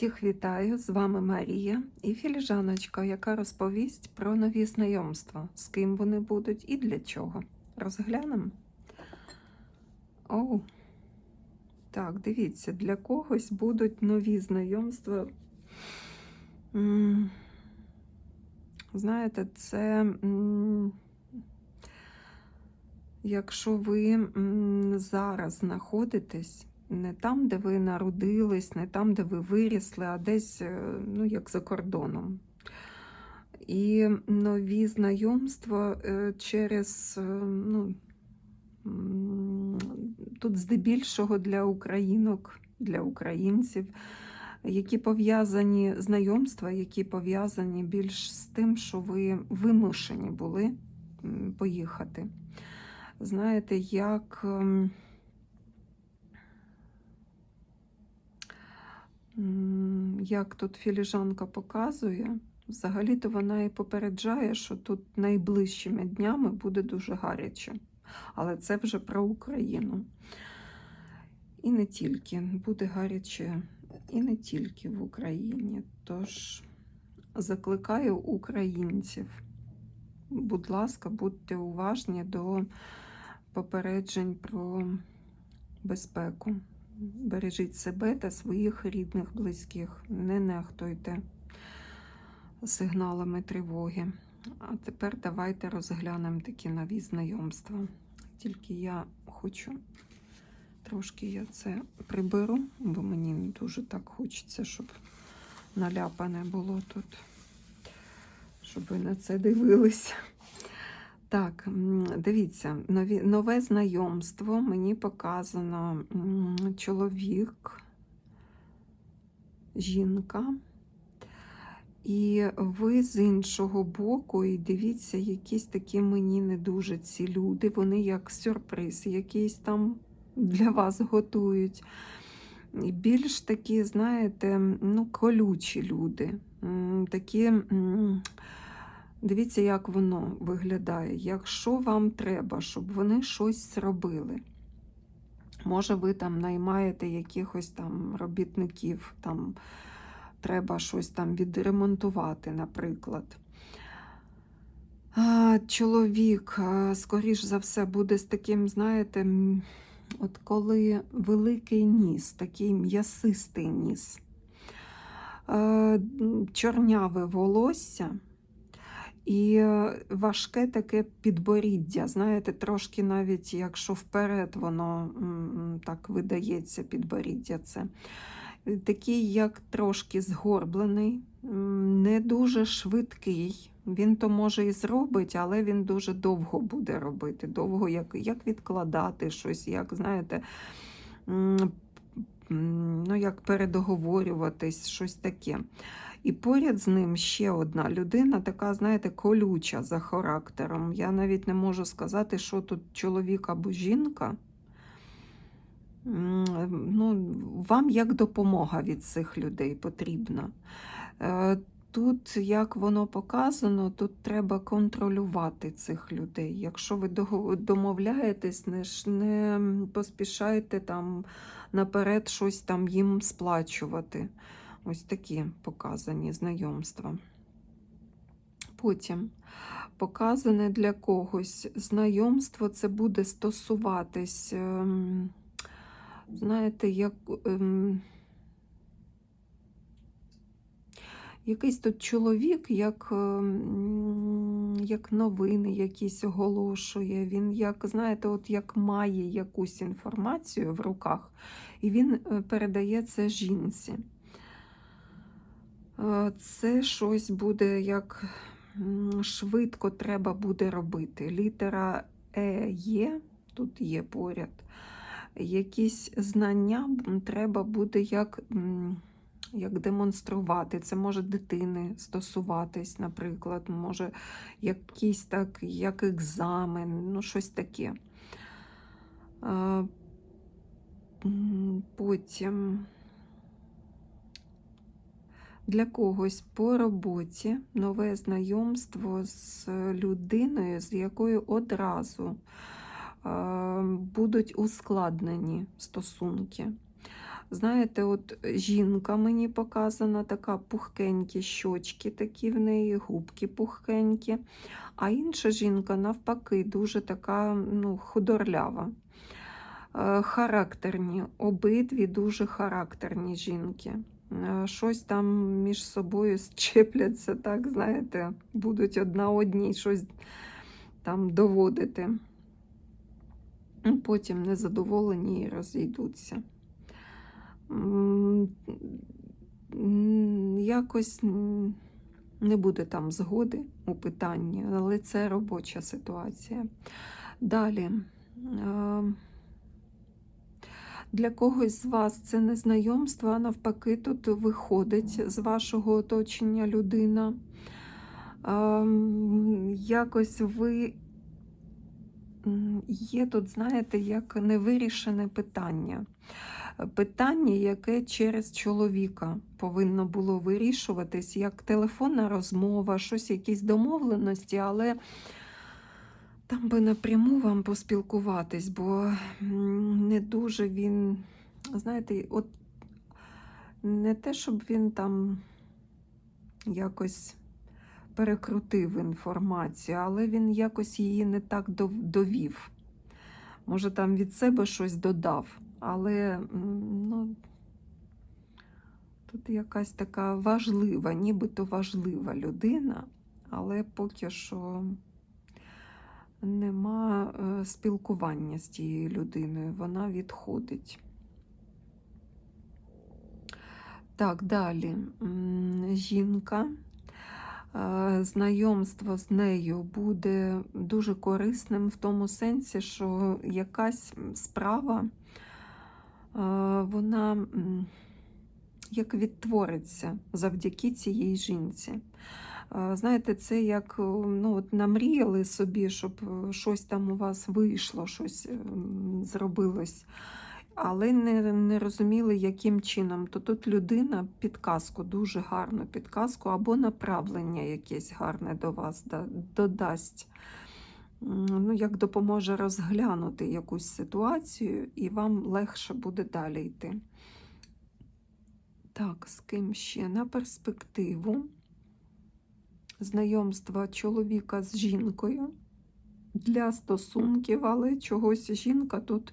Всіх вітаю! З вами Марія і філіжаночка, яка розповість про нові знайомства, з ким вони будуть і для чого. Розглянемо. Оу. Так, дивіться, для когось будуть нові знайомства. Знаєте, це якщо ви зараз знаходитесь не там, де ви народились, не там, де ви вирісли, а десь, е, ну, як за кордоном. І нові знайомства е, через, е, ну, тут здебільшого для українок, для українців, які пов'язані знайомства, які пов'язані більш з тим, що ви вимушені були поїхати. Знаєте, як. Як тут філіжанка показує, взагалі-то вона і попереджає, що тут найближчими днями буде дуже гаряче. Але це вже про Україну. І не тільки буде гаряче, і не тільки в Україні. Тож закликаю українців, будь ласка, будьте уважні до попереджень про безпеку. Бережіть себе та своїх рідних, близьких. Не нехтуйте сигналами тривоги. А тепер давайте розглянемо такі нові знайомства. Тільки я хочу трошки я це приберу, бо мені не дуже так хочеться, щоб наляпане було тут, щоб ви на це дивилися. Так, дивіться, нові, нове знайомство. Мені показано чоловік, жінка. І ви з іншого боку, і дивіться, якісь такі мені не дуже ці люди. Вони як сюрприз, якийсь там для вас готують. І більш такі, знаєте, ну, колючі люди. Такі. Дивіться, як воно виглядає. Якщо вам треба, щоб вони щось зробили, може, ви там наймаєте якихось там робітників, там треба щось там відремонтувати, наприклад. Чоловік, скоріш за все, буде з таким, знаєте, от коли великий ніс, такий м'ясистий ніс, чорняве волосся. І е, важке таке підборіддя. Знаєте, трошки навіть якщо вперед воно так видається, підборіддя це. Е, Такий, як трошки згорблений, не дуже швидкий. Він то може і зробить, але він дуже довго буде робити. Довго як, як відкладати щось, як, знаєте, ну, як передоговорюватись, щось таке. І поряд з ним ще одна людина, така, знаєте, колюча за характером. Я навіть не можу сказати, що тут чоловік або жінка. Ну, вам як допомога від цих людей потрібна. Е, Тут, як воно показано, тут треба контролювати цих людей. Якщо ви домовляєтесь, не, не поспішайте там наперед щось там їм сплачувати. Ось такі показані знайомства. Потім показане для когось знайомство це буде стосуватись, ем, знаєте, як. ем, Якийсь тут чоловік, як, ем, як новини якісь оголошує. Він, як, знаєте, от як має якусь інформацію в руках, і він е, передає це жінці. Е, Це щось буде як швидко треба буде робити. Літера Е є, тут є поряд. Якісь знання треба буде як, як демонструвати. Це може дитини стосуватись, наприклад, може якийсь так, як екзамен, ну щось таке. Е, Потім для когось по роботі нове знайомство з людиною, з якою одразу е, будуть ускладнені стосунки. Знаєте, от жінка мені показана, така пухкенькі щочки такі в неї, губки пухкенькі. А інша жінка, навпаки, дуже така ну, худорлява. Е, Характерні, обидві дуже характерні жінки. Е, Щось там між собою щепляться, так, знаєте, будуть одна одній щось там доводити. Ну, Потім незадоволені і розійдуться. Якось не буде там згоди у питанні, але це робоча ситуація. Далі. Для когось з вас це не знайомство, а навпаки, тут виходить з вашого оточення людина. Ем, Якось ви є тут, знаєте, як невирішене питання. Питання, яке через чоловіка повинно було вирішуватись, як телефонна розмова, щось, якісь домовленості, але там би напряму вам поспілкуватись, бо не дуже він, знаєте, от не те, щоб він там якось перекрутив інформацію, але він якось її не так довів. Може, там від себе щось додав, але ну, тут якась така важлива, нібито важлива людина, але поки що нема е, спілкування з тією людиною, вона відходить. Так, далі. Жінка. Е, Знайомство з нею буде дуже корисним в тому сенсі, що якась справа, е, вона як відтвориться завдяки цієї жінці. Е, Знаєте, це як е, ну, от намріяли собі, щоб е, щось там у вас вийшло, щось ем, зробилось, але не, не розуміли, яким чином. То тут людина підказку, дуже гарну підказку, або направлення якесь гарне до вас да- додасть. Ну, як допоможе розглянути якусь ситуацію, і вам легше буде далі йти. Так, з ким ще на перспективу знайомства чоловіка з жінкою для стосунків, але чогось жінка тут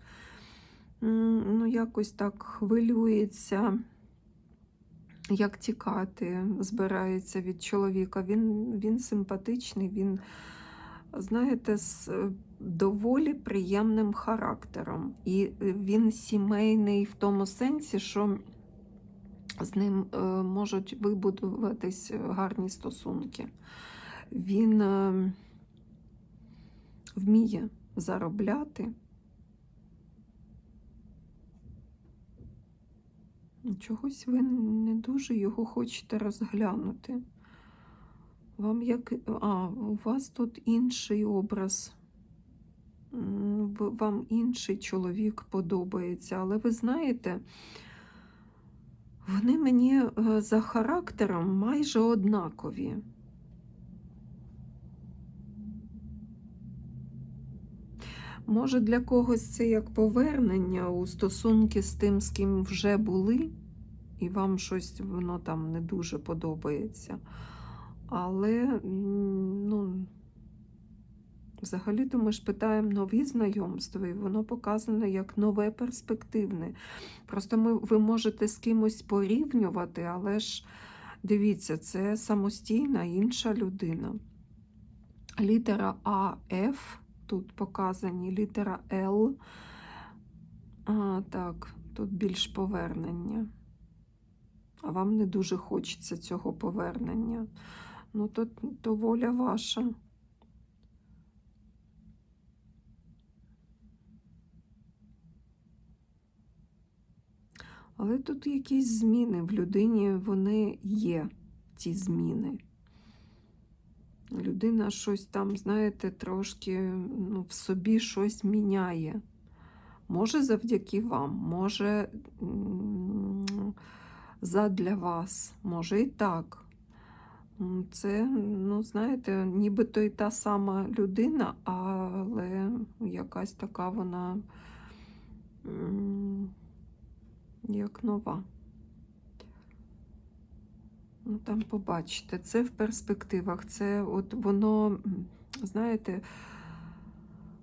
ну, якось так хвилюється, як тікати, збирається від чоловіка. Він, він симпатичний, він, знаєте, з е, доволі приємним характером. І е, він сімейний в тому сенсі, що з ним е, можуть вибудуватись гарні стосунки. Він е, вміє заробляти. Чогось ви не дуже його хочете розглянути. Вам як. А, у вас тут інший образ. Вам інший чоловік подобається, але ви знаєте, вони мені е, за характером майже однакові. Може, для когось це як повернення у стосунки з тим, з ким вже були, і вам щось воно там не дуже подобається. Але, ну, взагалі-то ми ж питаємо нові знайомства, і воно показано як нове перспективне. Просто ми, ви можете з кимось порівнювати, але ж дивіться, це самостійна інша людина. Літера А, Ф тут показані, літера Л. А, так, тут більш повернення. А вам не дуже хочеться цього повернення. Ну, то, то воля ваша. Але тут якісь зміни в людині, вони є, ці зміни. Людина щось там, знаєте, трошки ну, в собі щось міняє. Може, завдяки вам, може задля вас, може і так. Це, ну, знаєте, нібито і та сама людина, але якась така вона як нова. Ну, там побачите, це в перспективах. Це от воно, знаєте,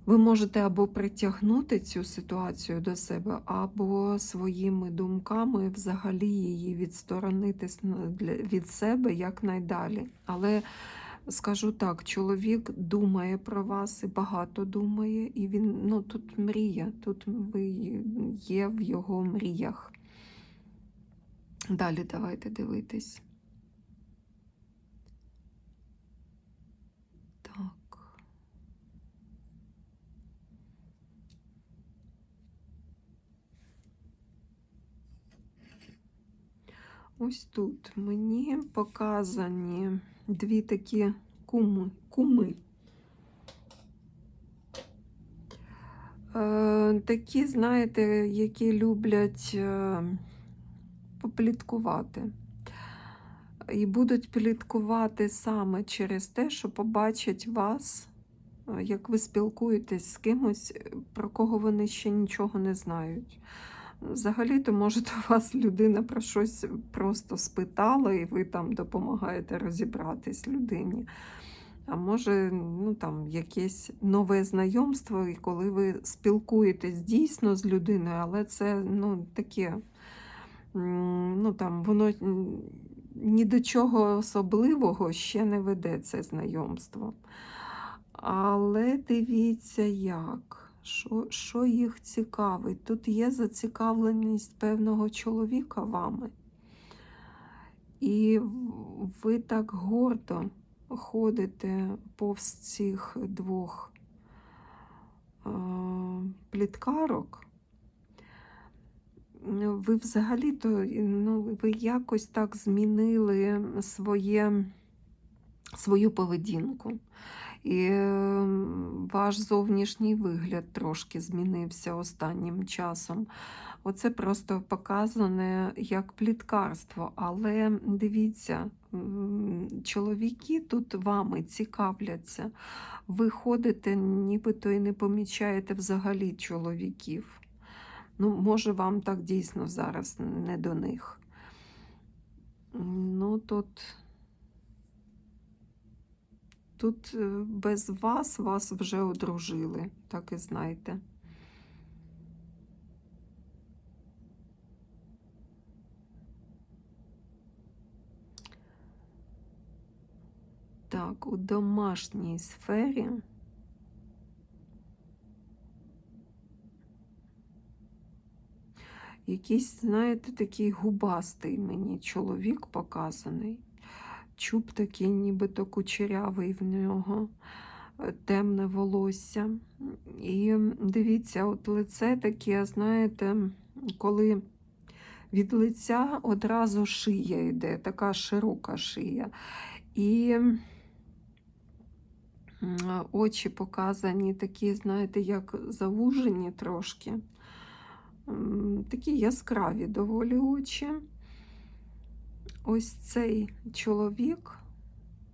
ви можете або притягнути цю ситуацію до себе, або своїми думками взагалі її відсторонити від себе якнайдалі. Але скажу так, чоловік думає про вас і багато думає, і він ну, тут мріє, тут ви є в його мріях. Далі давайте дивитись. Так. Ось тут мені показані дві такі куми. куми. Е, такі, знаєте, які люблять е, попліткувати. І будуть пліткувати саме через те, що побачать вас, як ви спілкуєтесь з кимось, про кого вони ще нічого не знають. Взагалі-то, може, до вас людина про щось просто спитала, і ви там допомагаєте розібратись людині. А може, ну там якесь нове знайомство, і коли ви спілкуєтесь дійсно з людиною, але це ну, таке, ну там воно ні до чого особливого ще не веде це знайомство. Але дивіться, як. Що, що їх цікавить? Тут є зацікавленість певного чоловіка вами. І ви так гордо ходите повз цих двох е, пліткарок. Ви взагалі-то ну, ви якось так змінили своє, свою поведінку. І е, ваш зовнішній вигляд трошки змінився останнім часом. Оце просто показане як пліткарство. Але дивіться, чоловіки тут вами цікавляться. Ви ходите, нібито і не помічаєте взагалі чоловіків. Ну, може, вам так дійсно зараз не до них. Ну, тут. Тут е, без вас вас вже одружили, так і знайте. Так, у домашній сфері якийсь, знаєте, такий губастий мені чоловік показаний. Чуб такий, нібито кучерявий в нього, е, темне волосся. І дивіться, от лице таке, знаєте, коли від лиця одразу шия йде, така широка шия. І очі показані такі, знаєте, як завужені трошки. Такі яскраві доволі очі. Ось цей чоловік,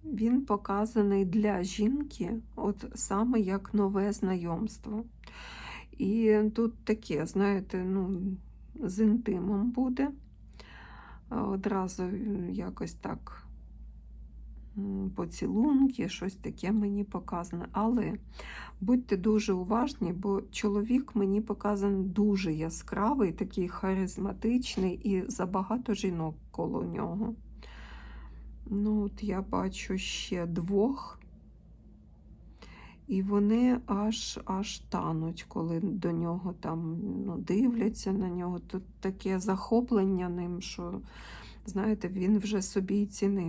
він показаний для жінки, от саме як нове знайомство. І тут таке, знаєте, ну, з інтимом буде. Одразу якось так поцілунки, щось таке мені показане. Але будьте дуже уважні, бо чоловік мені показаний дуже яскравий, такий харизматичний і забагато жінок коло нього. Ну, от я бачу ще двох, і вони аж аж тануть, коли до нього там ну, дивляться на нього. Тут таке захоплення ним, що, знаєте, він вже собі ціни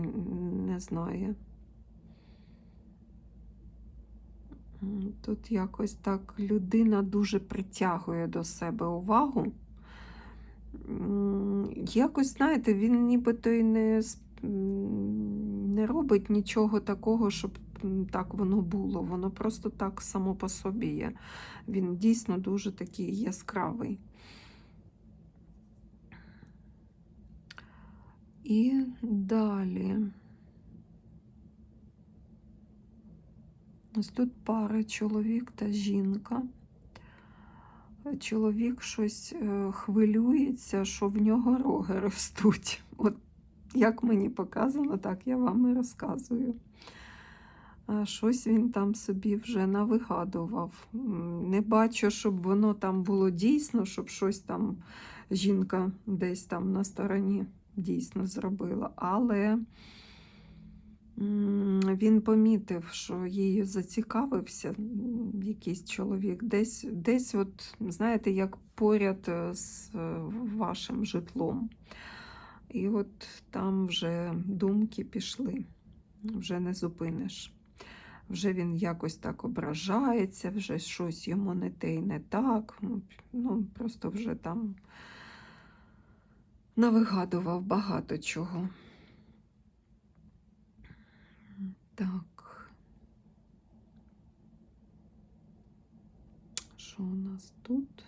не знає. Тут якось так людина дуже притягує до себе увагу. Якось, знаєте, він нібито й не, не робить нічого такого, щоб так воно було. Воно просто так само по собі є. Він дійсно дуже такий яскравий. І далі. Ось тут пара чоловік та жінка. чоловік щось е, хвилюється, що в нього роги ростуть. От як мені показано, так я вам і розказую. Щось він там собі вже навигадував. Не бачу, щоб воно там було дійсно, щоб щось там жінка десь там на стороні дійсно зробила. Але він помітив, що її зацікавився якийсь чоловік. Десь, десь от, знаєте, як поряд е, з е, вашим житлом. І от там вже думки пішли, вже не зупиниш. Вже він якось так ображається, вже щось йому не те і не так. Ну, Ну, просто вже там навигадував багато чого. Так. Що у нас тут?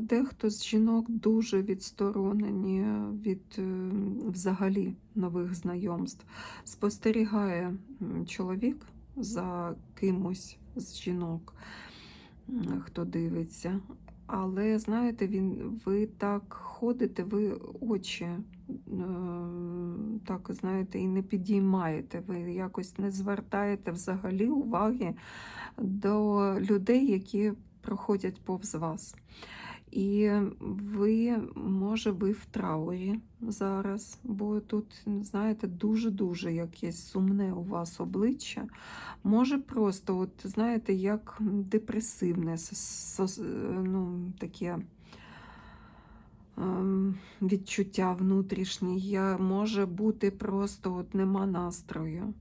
Дехто з жінок дуже відсторонені від е, взагалі нових знайомств. Спостерігає чоловік за кимось з жінок, хто дивиться. Але знаєте, він, ви так ходите, ви очі е, так, знаєте, і не підіймаєте, ви якось не звертаєте взагалі уваги до людей, які проходять повз вас. І ви, може, ви в траурі зараз, бо тут, знаєте, дуже-дуже якесь сумне у вас обличчя. Може, просто, от, знаєте, як депресивне, ну, таке ем, відчуття внутрішнє. Я, може бути просто от нема настрою.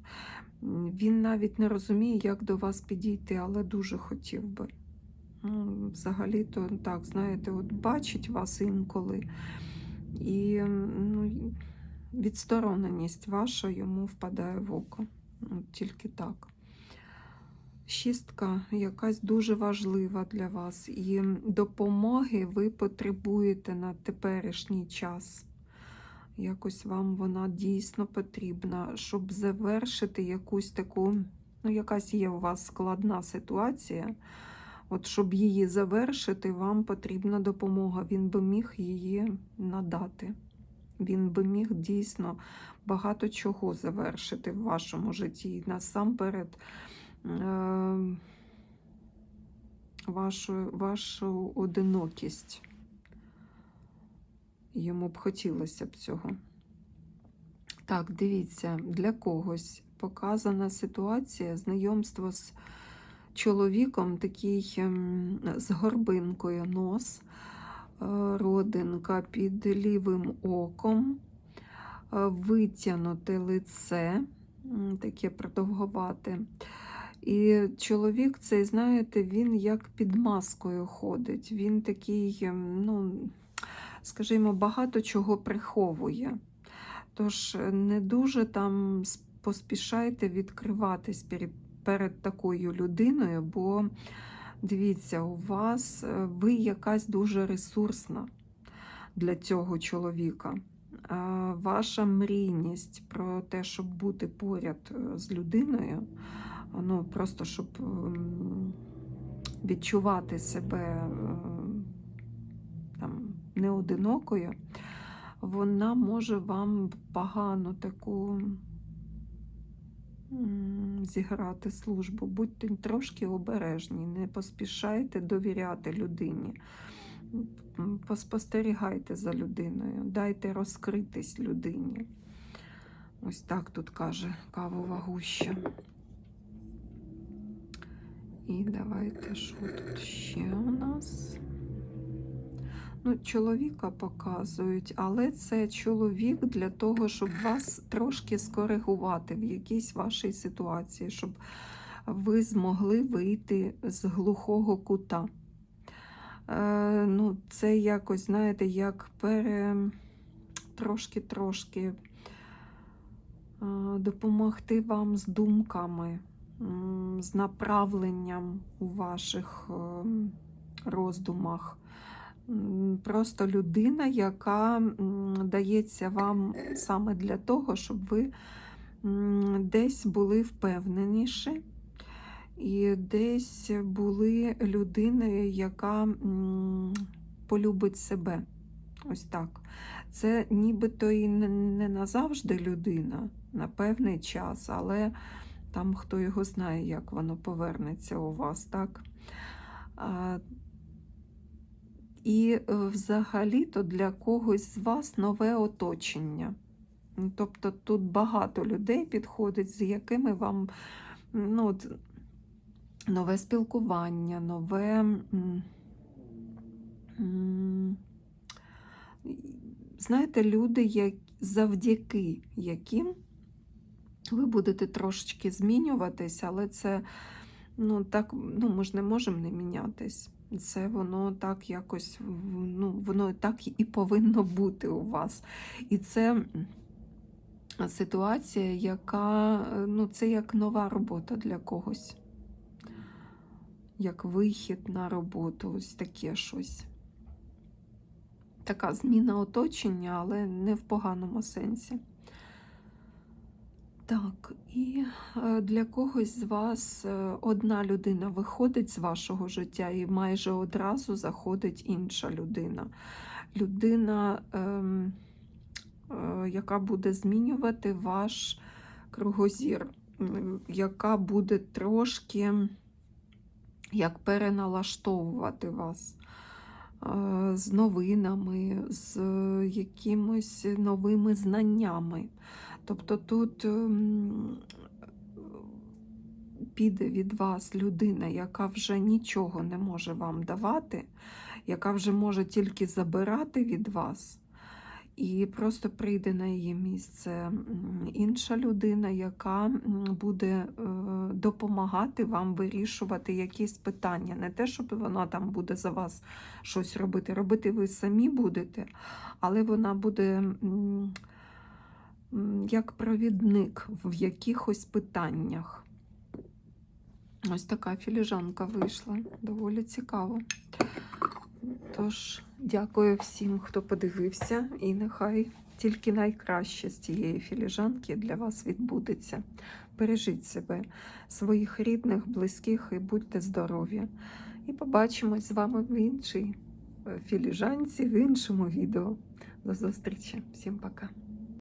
Він навіть не розуміє, як до вас підійти, але дуже хотів би. Ну, Взагалі-то так, знаєте, от бачить вас інколи. І ну, відстороненість ваша йому впадає в око. От тільки так. Шістка якась дуже важлива для вас, і допомоги ви потребуєте на теперішній час. Якось вам вона дійсно потрібна, щоб завершити якусь таку, ну, якась є у вас складна ситуація. От щоб її завершити, вам потрібна допомога. Він би міг її надати. Він би міг дійсно багато чого завершити в вашому житті. Насамперед, е, вашу, вашу одинокість. Йому б хотілося б цього. Так, дивіться, для когось показана ситуація знайомство з чоловіком, такий ем, з горбинкою нос, е, родинка під лівим оком, е, витягнуте лице, таке продовговате. І чоловік цей, знаєте, він як під маскою ходить. Він такий, ем, ну, скажімо, багато чого приховує. Тож е, не дуже там поспішайте відкриватись перед, перед такою людиною, бо дивіться, у вас е, ви якась дуже ресурсна для цього чоловіка. Ваша мрійність про те, щоб бути поряд е, з людиною, ну просто щоб відчувати себе е, там не вона може вам погано таку зіграти службу. Будьте трошки обережні, не поспішайте довіряти людині. Поспостерігайте за людиною, дайте розкритись людині. Ось так тут каже кавова гуща. І давайте, що тут ще у нас? Ну, чоловіка показують, але це чоловік для того, щоб вас трошки скоригувати в якійсь вашій ситуації, щоб ви змогли вийти з глухого кута. Е, ну, це якось, знаєте, як пере трошки-трошки е, допомогти вам з думками, з направленням у ваших е, роздумах. Просто людина, яка дається вам саме для того, щоб ви десь були впевненіші І десь були людини, яка полюбить себе. Ось так. Це нібито і не назавжди людина, на певний час, але там хто його знає, як воно повернеться у вас, так? І е, взагалі-то для когось з вас нове оточення. Ну, Тобто тут багато людей підходить, з якими вам ну, от, нове спілкування, нове. Знаєте, люди, як, завдяки яким ви будете трошечки змінюватись, але це ну, так, ну, ми ж не можемо не мінятись. Це воно так якось, ну, воно так і повинно бути у вас. І це ситуація, яка, е, ну, це як нова робота для когось. Як вихід на роботу, ось таке щось. Така зміна оточення, але не в поганому сенсі. Так, і е, для когось з вас е, одна людина виходить з вашого життя, і майже одразу заходить інша людина. Людина, ем, е, яка буде змінювати ваш кругозір, яка буде трошки як переналаштовувати вас з новинами, з якимось новими знаннями. Тобто тут ем, піде від вас людина, яка вже нічого не може вам давати, яка вже може тільки забирати від вас. І просто прийде на її місце інша людина, яка буде е, допомагати вам вирішувати якісь питання. Не те, щоб вона там буде за вас щось робити. Робити ви самі будете, але вона буде як провідник в якихось питаннях. Ось така філіжанка вийшла. Доволі цікаво. Тож, дякую всім, хто подивився, і нехай тільки найкраще з цієї філіжанки для вас відбудеться. Бережіть себе, своїх рідних, близьких і будьте здорові. І побачимось з вами в іншій е, філіжанці, в іншому відео. До зустрічі. Всім пока.